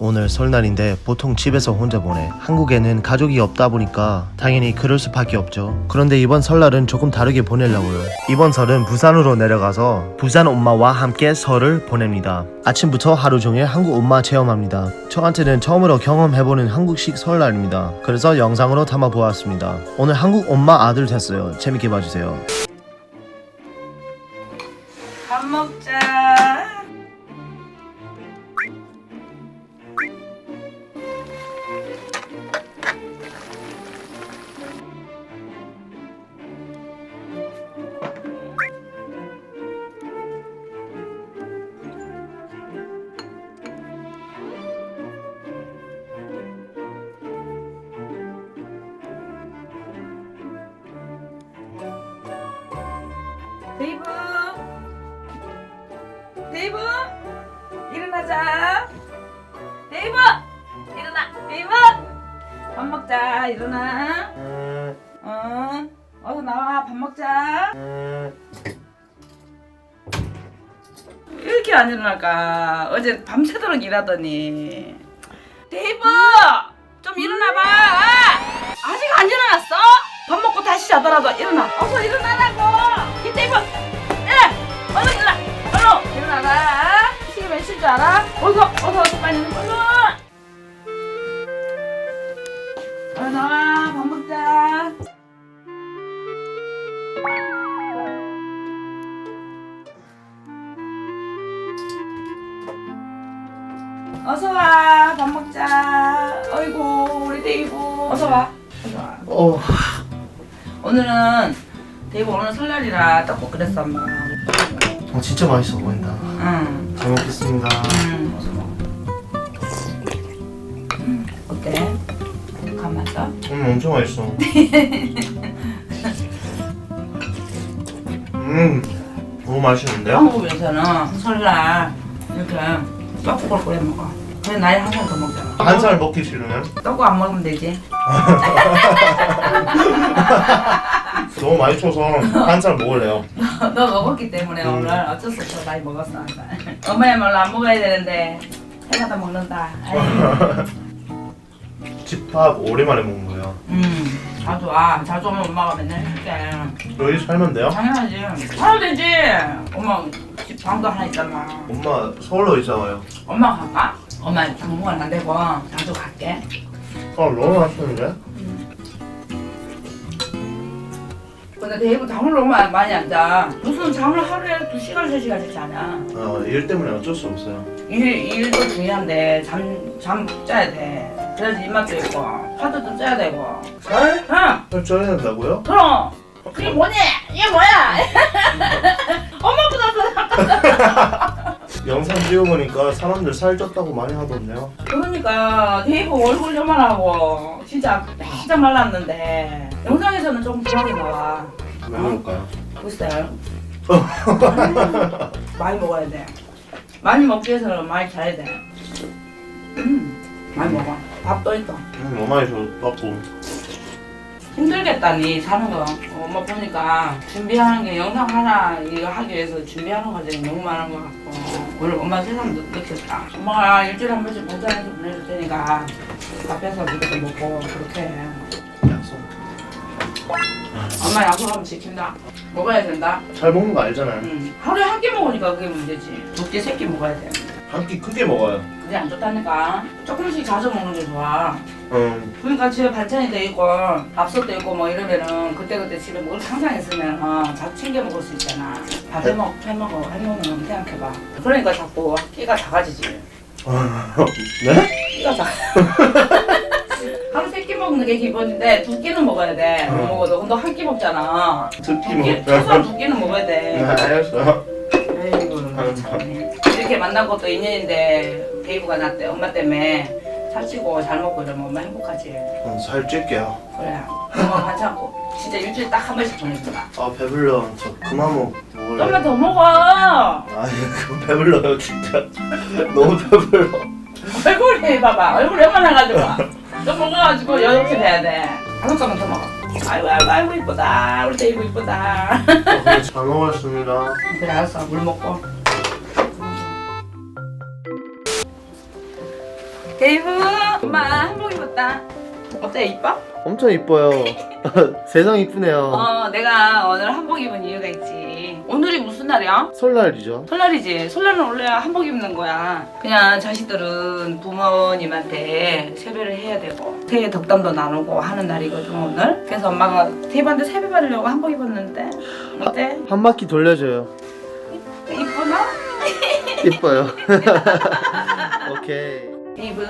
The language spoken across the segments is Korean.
오늘 설날인데 보통 집에서 혼자 보내. 한국에는 가족이 없다 보니까 당연히 그럴 수밖에 없죠. 그런데 이번 설날은 조금 다르게 보내려고요. 이번 설은 부산으로 내려가서 부산 엄마와 함께 설을 보냅니다. 아침부터 하루 종일 한국 엄마 체험합니다. 저한테는 처음으로 경험해보는 한국식 설날입니다. 그래서 영상으로 담아 보았습니다. 오늘 한국 엄마 아들 됐어요. 재밌게 봐주세요. 밥 먹자. 이브 밥 먹자 일어나. 어? 어서 나와 밥 먹자. 왜 이렇게 안 일어날까? 어제 밤새도록 일하더니. 데이브 좀 일어나봐. 아직 안 일어났어? 밥 먹고 다시 자더라도 일어나. 어서 일어나라고. 이 데이브 예 얼른 일어나. 얼른 일어나라. 시계 몇시줄 알아? 어서 어서 어서 빨리 얼 른 나와. 밥 먹자. 어서 와. 밥 먹자. 어이구 우리 데이브 어서 와. 어서 와. 어, 오늘은 데이브 오늘 설날이라 떡국 그랬어 엄마 어, 진짜 맛있어 보인다. 응. 잘 먹겠습니다. 음, 간 맞아? 음, 엄청 맛있어. 음, 너무 맛있는데요? 한국에서는 설날 이렇게 떡국을 끓여 먹어. 그래 나이 한살 더 먹잖아. 한 살 먹기 싫으면 떡국 안 먹으면 되지. 너무 많이 쳐서 한 살 먹을래요. 너 먹었기 때문에 음. 오늘 어쩔 수 없어 많이 먹었어. 한 살. 엄마야말로 안 먹어야 되는데 해마다 먹는다. 아이, 집밥 오랜만에 먹는 거예요. 음, 자주 와. 자주 오면 엄마가 맨날 해줄게. 여기 살면 돼요? 당연하지. 살아야 되지. 엄마 집 방도 하나 있잖아. 엄마 서울로 있잖아요. 엄마 갈까? 엄마 당분간 안 되고 자주 갈게. 아, 너무 맛있는데? 근데 데이브 잠을 너무 많이- 많이 안 자. 무슨 잠을 하루에 두 시간 세 시간씩 자냐? 아, 일 때문에 어쩔 수 없어요. 일 일도 중요한데 잠잠 짜야 돼. 그래야지 입맛도 있고 화도 쪄야 되고. 살? 응. 살 쪄야 된다고요? 그럼 그게 뭐니? 이게 뭐야? 엄마보다 더 영상 찍어보니까 사람들 살 쪘다고 많이 하던데요. 그러니까 데이브 얼굴 요만하고 진짜 빼짝 말랐는데 영상에서는 조금 부하게 나와. 왜 그럴까요? 글쎄요. 많이 먹어야 돼. 많이 먹기 위해서는 많이 자야 돼. 음, 많이 먹어. 밥도 있어. 음, 너무 많이 줬다고. 힘들겠다니 사는 거. 어, 엄마 보니까 준비하는 게 영상 하나 이거 하기 위해서 준비하는 과정이 너무 많은 것 같고 오늘 엄마 세상 느- 느꼈다. 엄마가 일주일에 한 번씩 봉사해서 보내줄 테니까 앞에서 무조건 먹고 그렇게 해. 약속. 엄마 약속하면 지킨다. 먹어야 된다. 잘 먹는 거 알잖아요. 응. 하루에 한 끼 먹으니까 그게 문제지. 두 끼, 세 끼 먹어야 돼. 한 끼 크게 먹어요. 그게 안 좋다니까. 조금씩 자주 먹는 게 좋아. 음, 그러니까 집에 반찬이 돼 있고 밥솥도 있고 뭐 이러면은 그때그때 집에 먹을 게 항상 있으면 어, 자주 챙겨 먹을 수 있잖아. 밥 해먹, 해먹어, 해먹으면 생각해봐. 그러니까 자꾸 끼가 작아지지. 네? 끼가 작아. 하루 세 끼 먹는 게 기본인데 두 끼는 먹어야 돼. 못 먹어도. 근데 한 끼 먹잖아. 두 끼. 최소한 두 끼는 먹어야 네, 돼. 알았어요. 아이고 참네. 이렇게 만난 것도 인연인데 데이브가 났대 엄마 때문에 살찌고 잘 먹고 이러면 엄마 행복하지. 음, 살 찔게요. 그래. 엄마 반창고. 진짜 일주일에 딱 한 번씩 보내주라. 아, 배불러. 저 그만 먹, 먹을래요. 좀만 더 먹어. 아니, 그거 배불러요, 진짜. 너무 배불러. 얼굴이 봐봐. 얼굴 요만해가지고. 좀 먹어가지고 여육실 해야 돼. 다섯 가만 더 먹어. 아이고 아이고 아이고 이쁘다. 우리 데이브 이쁘다. 어, 그래, 잘 먹었습니다. 그래 알았어. 물 먹고 데이브 엄마 한복 입었다 어때 이뻐? 엄청 이뻐요. 세상 이쁘네요. 어 내가 오늘 한복 입은 이유가 있지 오늘이 무슨 날이야? 설날이죠. 설날이지 설날은 원래 한복 입는 거야 그냥 자식들은 부모님한테 세배를 해야 되고 새해 덕담도 나누고 하는 날이거든 오늘 그래서 엄마가 데이브한테 세배 받으려고 한복 입었는데 어때? 한 바퀴 돌려줘요. 이쁘나? 이뻐요. 오케이. 데이브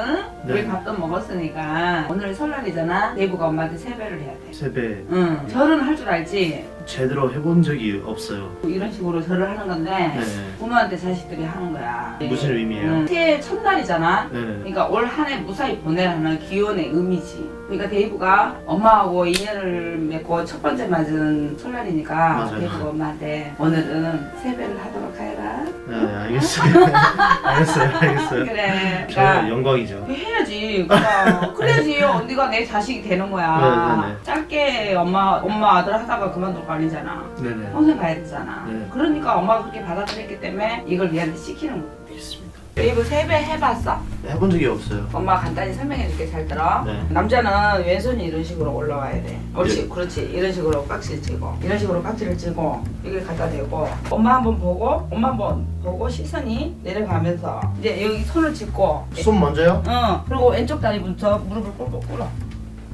네. 우리 밥도 먹었으니까 오늘 설날이잖아 데이브가 엄마한테 세배를 해야 돼 세배 응, 절은 할 줄 알지? 제대로 해본 적이 없어요. 이런 식으로 절을 하는 건데 네. 부모한테 자식들이 하는 거야. 무슨 의미예요? 응, 새해 첫날이잖아. 네네. 그러니까 올 한 해 무사히 보내라는 기원의 의미지. 그러니까 데이브가 엄마하고 인연을 맺고 첫 번째 맞은 설날이니까 맞아요. 데이브가 엄마한테 오늘은 세배를 하도록 하여라. 네 알겠어요. 알겠어요. 알겠어요. 그래. 저 그러니까 영광이죠. 해야지. 그럼 그래야지 언니가 내 자식이 되는 거야. 네, 네, 네. 짧게 엄마 엄마 아들 하다가 그만둘 거 아니잖아. 네네. 평생 가야 되잖아. 네. 그러니까 엄마가 그렇게 받아들였기 때문에 이걸 얘한테 시키는 거야. 알겠습니다. 데이브 세배 해봤어? 해본 적이 없어요. 엄마 간단히 설명해줄게 잘 들어. 네. 남자는 왼손이 이런 식으로 올라와야 돼. 옳지, 예. 그렇지. 이런 식으로 깍지를 찌고, 이런 식으로 깍지를 찌고, 이걸 갖다 대고, 엄마 한번 보고, 엄마 한번 보고 시선이 내려가면서 이제 여기 손을 짚고, 손 먼저요? 어, 그리고 왼쪽 다리부터 무릎을 꿇고 꿇어.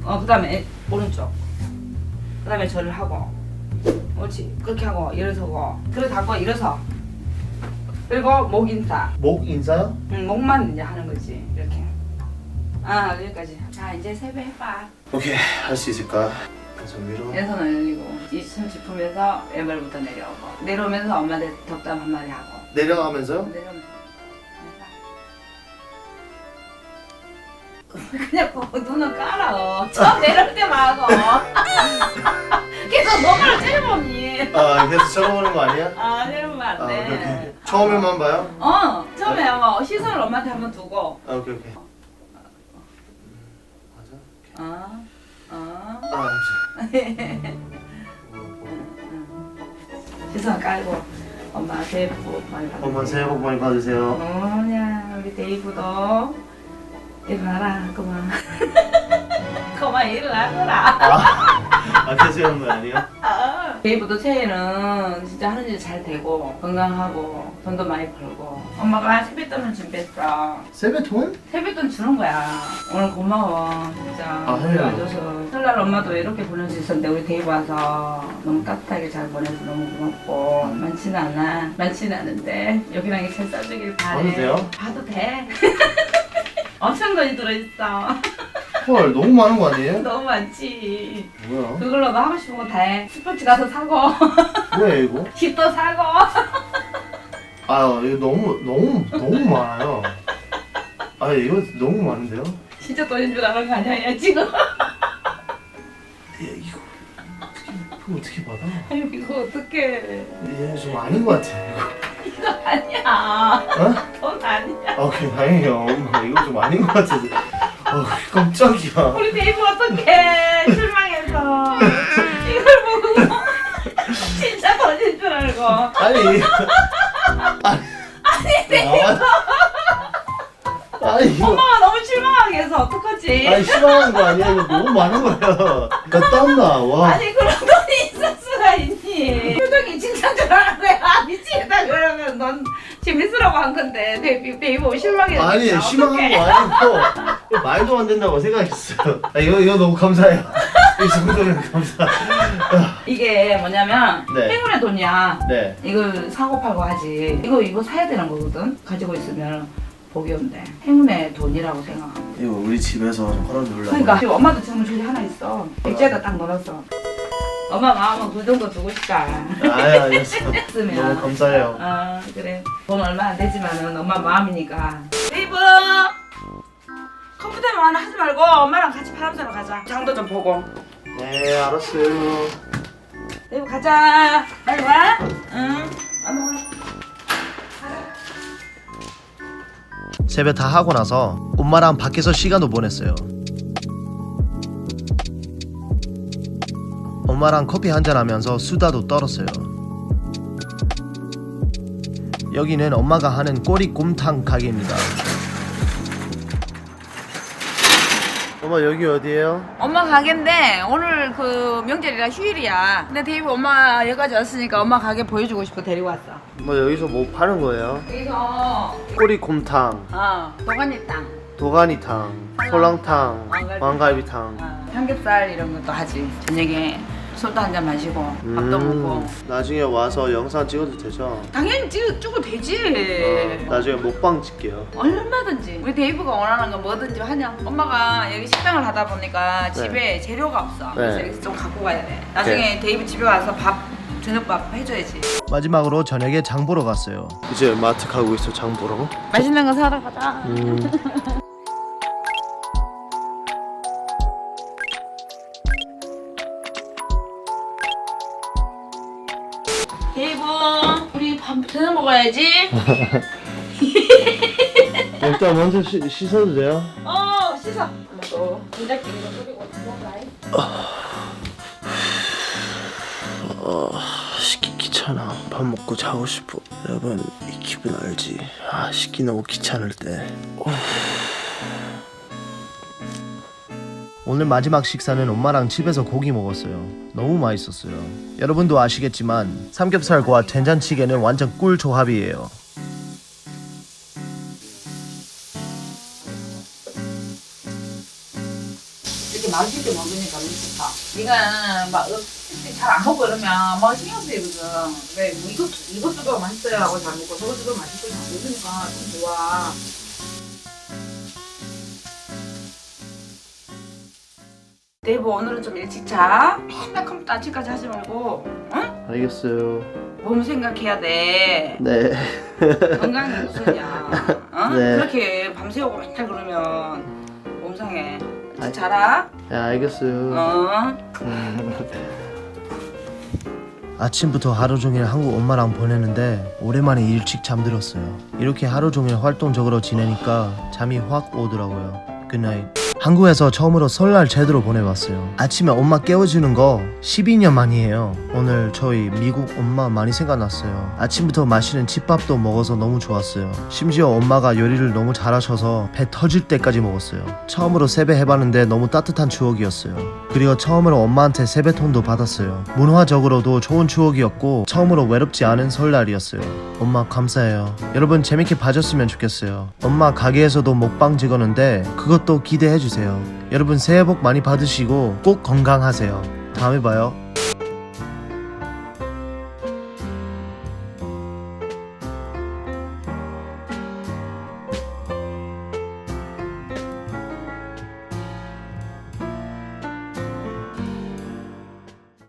어, 그다음에 오른쪽. 그다음에 절을 하고, 옳지. 그렇게 하고 일어서고, 닫고 일어서. 그리고 목 인사. 목 인사요? 응, 목만 이제 하는 거지. 이렇게. 아, 여기까지. 자, 이제 세배 해봐. 오케이 할 수 있을까? 손 위로. 왼손 올리고, 이손 짚으면서 왼발부터 내려오고, 내려오면서 엄마한테 덕담 한마디 하고. 내려가면서요? 내려오면서. 그냥 뭐 눈을 깔아. 처음 내려올 때만 하고. 계속 너만 째려보니. 아 계속 쳐다보는 거 아니야? 아, 내려오면 안 아 돼. 오케이 오케이. 처음에만 봐요? 어, 처음에 어, 시선을 엄마한테 한번 두고. 아 오케이 오케이. 맞아. 어, 어. 아 시선 깔고. 엄마 새해 복 많이 받으세요. 엄마 새해 복 많이 받으세요. 어냐, 우리 데이브도 일어나라, 그만. 그만 일어나거라. 아 계속 하는 거 아니에요? 데이브도 새해는 진짜 하는 일 잘 되고 건강하고 돈도 많이 벌고 엄마가 세뱃돈을 준비했어. 세뱃돈? 세뱃돈 주는 거야. 오늘 고마워. 진짜 아, 해요. 와줘서. 설날 엄마도 이렇게 보낼 수 있었는데 우리 데이브 와서 너무 따뜻하게 잘 보내서 너무 고맙고. 많지는 않아. 많지는 않은데 여기랑 이잘 써주길 바래. 봐도 돼요? 봐도 돼? 엄청 돈이 들어있어 헐 너무 많은 거 아니에요? 너무 많지 뭐야? 그걸로 너 하고 싶은 거 다 해 스포츠 가서 사고 뭐야 이거? 집도 사고 아 이거 너무 너무 너무 많아요. 아 이거 너무 많은데요? 진짜 돈인 줄 아는 거 아니야 야 지금 야 이거 어떻게 이거 어떻게 받아? 아유 이거 어떡해 얘좀 아닌 것 같아. 이거. 이거 아니야 어? 돈 아니야 아 오케이 다행이에요. 엄마 이거 좀 아닌 것 같아서. 어 깜짝이야. 우리 데이브 어떡해 실망해서 이걸 보고 진짜 돈인 줄 알고 아니. 아니. 아니. 아니 이거. 엄마가 너무 실망하게 해서 어떡하지 아니 싫어하는 거 아니야 이거 너무 많은 거야. 나 땀나 와. 아니 그런 돈이 있을 수가 있니 표정이 칭찬 줄 아는 거야 미치겠다 그러면 넌 재밌으라고 한 건데 데이브, 데이브 실망해서 아니 어떡해. 거 아니고 말도 안 된다고 생각했어요. 아, 이거 이거 너무 감사해요. 이 정도면 감사. 이게 뭐냐면 네. 행운의 돈이야 네. 이걸 사고 팔고 하지 이거 이거 사야 되는 거거든 가지고 있으면 복이 온대 행운의 돈이라고 생각하면 돼 이거 우리 집에서 걸어 놓으려고. 그러니까 지금 엄마도 지금 저기 하나 있어 백지에다 딱 넣어놨어 엄마 마음은 그 정도 주고 싶다 아야 알겠어. 했으면 너무 감사해요. 아 그래 돈 얼마 안 되지만은 엄마 마음이니까 데이브 컴퓨터만 하지 말고 엄마랑 같이 바람 쐬러 가자 장도 좀 보고 네 알았어요. 데이브 가자 빨리 와 응. 엄마 와 세배 다 하고 나서 엄마랑 밖에서 시간도 보냈어요. 엄마랑 커피 한잔 하면서 수다도 떨었어요. 여기는 엄마가 하는 꼬리 곰탕 가게입니다. 엄마 여기 어디예요? 엄마 가게인데 오늘 그 명절이라 휴일이야. 근데 데이브 엄마 여기까지 왔으니까 엄마 가게 보여주고 싶어 데리고 왔어. 엄마 여기서 뭐 파는 거예요? 여기서 꼬리곰탕, 어 도가니 땅, 도가니탕, 설렁탕, 왕갈비. 왕갈비탕. 어, 삼겹살 이런 것도 하지. 저녁에 술도 한 잔 마시고 밥도 음, 먹고. 나중에 와서 영상 찍어도 되죠? 당연히 찍, 찍어도 되지. 어, 나중에 먹방 찍게요. 얼마든지 우리 데이브가 원하는 거 뭐든지 하냐 엄마가 여기 식당을 하다 보니까 집에 재료가 없어 그래서 네. 여기서 좀 갖고 가야 돼 나중에 데이브 집에 가서 밥 저녁밥 해줘야지 마지막으로 저녁에 장 보러 갔어요. 이제 마트 가고 있어 장 보러. 맛있는 거 사러 가자 음. 저녁 먹어야지 일단 먼저 씻, 씻어도 돼요? 어 씻어 또 먹어라 어, 씻기 귀찮아. 밥 먹고 자고 싶어. 여러분 이 기분 알지? 아 씻기 너무 귀찮을 때. 오늘 마지막 식사는 엄마랑 집에서 고기 먹었어요. 너무 맛있었어요. 여러분도 아시겠지만 삼겹살과 된장찌개는 완전 꿀 조합이에요. 이렇게 맛있게 먹으니까 좋다. 네가 막 잘안 먹고 이러면 막 신경 쓰이거든. 왜뭐 이것 이것도 맛있어요 하고 잘 먹고 저것도 맛있고 잘 먹으니까 좀 좋아. 데이브 오늘은 좀 일찍 자. 맨날 컴퓨터 아침까지 하지 말고, 응? 알겠어요. 몸 생각해야 돼. 네. 건강이 우선이야. 어? 네. 그렇게 밤새우고 맨날 그러면 몸 상해. 일찍 아. 자라. 네 알겠어요. 어. 아침부터 하루 종일 한국 엄마랑 보내는데 오랜만에 일찍 잠들었어요. 이렇게 하루 종일 활동적으로 지내니까 잠이 확 오더라고요. 굿나잇. 한국에서 처음으로 설날 제대로 보내봤어요. 아침에 엄마 깨워주는 거 12년 만이에요. 오늘 저희 미국 엄마 많이 생각났어요. 아침부터 마시는 집밥도 먹어서 너무 좋았어요. 심지어 엄마가 요리를 너무 잘하셔서 배 터질 때까지 먹었어요. 처음으로 세배 해봤는데 너무 따뜻한 추억이었어요. 그리고 처음으로 엄마한테 세배통도 받았어요. 문화적으로도 좋은 추억이었고 처음으로 외롭지 않은 설날이었어요. 엄마 감사해요. 여러분 재밌게 봐줬으면 좋겠어요. 엄마 가게에서도 먹방 찍었는데 그것도 기대해 주세요. 여러분 새해 복 많이 받으시고 꼭 건강하세요. 다음에 봐요.